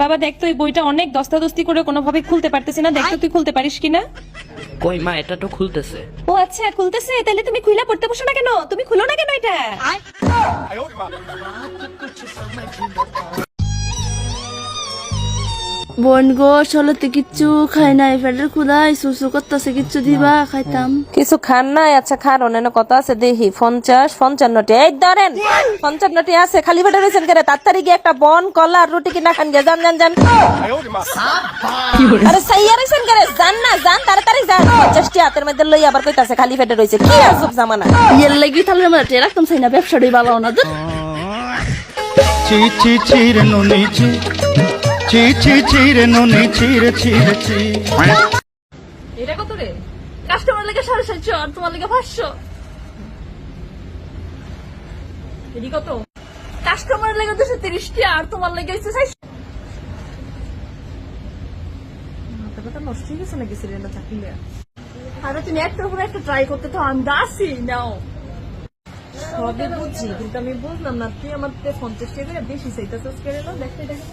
বাবা দেখ তো এই বইটা অনেক দস্তাদস্তি করে কোনোভাবে খুলতে পারতেছি না। দেখ তো তুই খুলতে পারিস কিনা? কই মা এটা তো খুলতেছে। ও আচ্ছা খুলতেছে? তাহলে তুমি খুইলা পড়তে বসো না কেন? তুমি খুলো না কেন এটা? বোন গো কিচ্ছু খাই নাই পেটের খুদাই সুসু করতেছে কিচ্ছু দিবা খাইতাম। কিছু খান না আচ্ছা খান অন্যান্য কত আছে দেখি পঞ্চাশ পঞ্চান্নটি এই ধরেন পঞ্চান্নটি আছে খালি পেটে রয়েছেন কেন? তাড়াতাড়ি গিয়ে একটা বন কলা আর রুটি কিনা খান গে যান যান যান। আরে সাইয়া রয়েছেন কেন? যান না যান তাড়াতাড়ি যান। পঞ্চাশটি হাতের মধ্যে লই আবার কইতাছে খালি পেটে রয়েছে। কি আজব জামানা। ইয়ের লাগি তাহলে আমার রাখতাম চাই না ব্যবসাটাই ভালো না ধুৎ। চি চি চির নুনি চি। চির নুনি চির চির চি এটা কত রে? কাস্টমার লাগে সাড়ে সাতশো আর তোমার লাগে পাঁচশো। এটি কত? কাস্টমার লাগে দুশো তিরিশটি আর তোমার লাগে হচ্ছে নাকি তুমি একটার উপর একটা ট্রাই করতে তো দাসি নাও। সবই বুঝছি, কিন্তু আমি বুঝলাম না, তুই আমার পঞ্চাশ টাকা বেশি চাইতেছিস কেন? দেখতে দেখে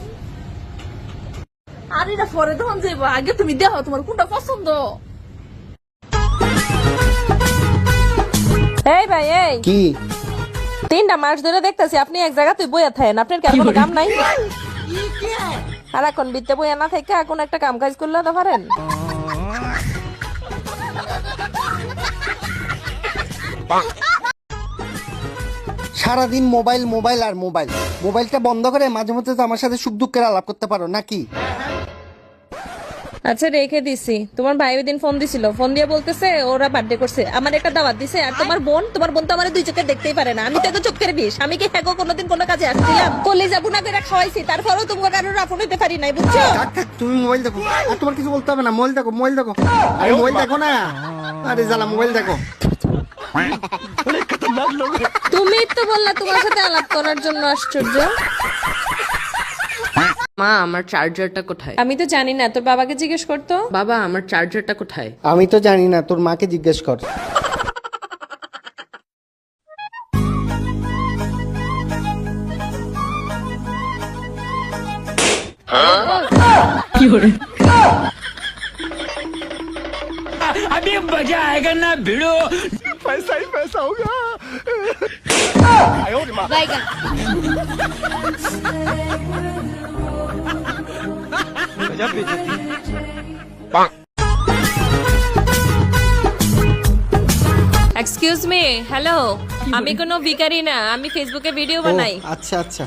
আর এটা পরে তখন যাইবো। আগে তুমি দেখো তোমার কোনটা পছন্দ। এই ভাই এই। কি? তিনটা মাস ধরে দেখতেছি আপনি এক জায়গা তুই বইয়া থাকেন আপনার কি আর কোনো কাম নাই? আর এখন বিতে বইয়া না থেকে কোন একটা কাম কাজ করলে তো পারেন। সারাদিন মোবাইল মোবাইল আর মোবাইল। মোবাইলটা বন্ধ করে মাঝে মধ্যে তো আমার সাথে সুখ দুঃখের আলাপ করতে পারো নাকি? আচ্ছা রেখে দিছি। তোমার ভাই ওই দিন ফোন দিছিল। ফোন দিয়ে বলতেছে ওরা বার্থডে করছে। আমার একটা দাওয়াত দিছে আর তোমার বোন তোমার বোন তো আমার দুই চোখে দেখতেই পারে না। আমি তো একটা চোখের বিষ। আমি কি হ্যাঁ গো কোনোদিন কোনো কাজে আসছিলাম? কলি যাব না করে খাওয়াইছি তারপরেও তোমার কারোর আপন হইতে পারি নাই বুঝছ? তুমি মোবাইল দেখো। আর তোমার কিছু বলতে হবে না মোবাইল দেখো মোবাইল দেখো। আরে মোবাইল দেখো না। আরে জ্বালা মোবাইল দেখো। তুমি তো বললা তোমার সাথে আলাপ করার জন্য আশ্চর্য। মা আমার চার্জারটা কোথায়? আমি তো জানি না তোর বাবাকে জিজ্ঞেস করতো? বাবা আমার চার্জারটা কোথায়? আমি তো জানি না তোর মাকে জিজ্ঞেস কর। এক্সকিউজ মি হ্যালো আমি কোনো ভিখারি না আমি ফেসবুকে ভিডিও ও, বানাই। আচ্ছা আচ্ছা।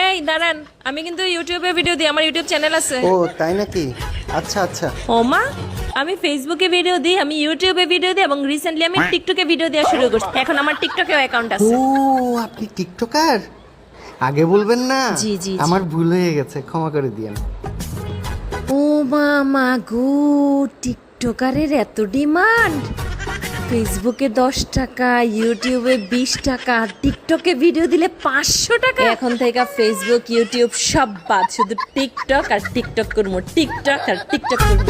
এই দাঁড়ান আমি কিন্তু ইউটিউবে ভিডিও দিই আমার ইউটিউব চ্যানেল আছে। ও তাই নাকি? আচ্ছা আচ্ছা। ও মা আমি ফেসবুকে ভিডিও দিই আমি ইউটিউবে ভিডিও দিই এবং রিসেন্টলি আমি টিকটকে ভিডিও দেওয়া শুরু করছি। এখন আমার টিকটকেও অ্যাকাউন্ট ও আছে। আপনি টিকটকার আগে বলবেন না? জি, জি, জি। আমার ভুল হয়ে গেছে ক্ষমা করে দিয়েন। ও মামা গো টিকটকারের এত ডিমান্ড? ফেসবুকে দশ টাকা ইউটিউবে বিশ টাকা আর টিকটকে ভিডিও দিলে পাঁচশো টাকা? এখন থেকে ফেসবুক ইউটিউব সব বাদ শুধু টিকটক আর টিকটক করব টিকটক আর টিকটক করব।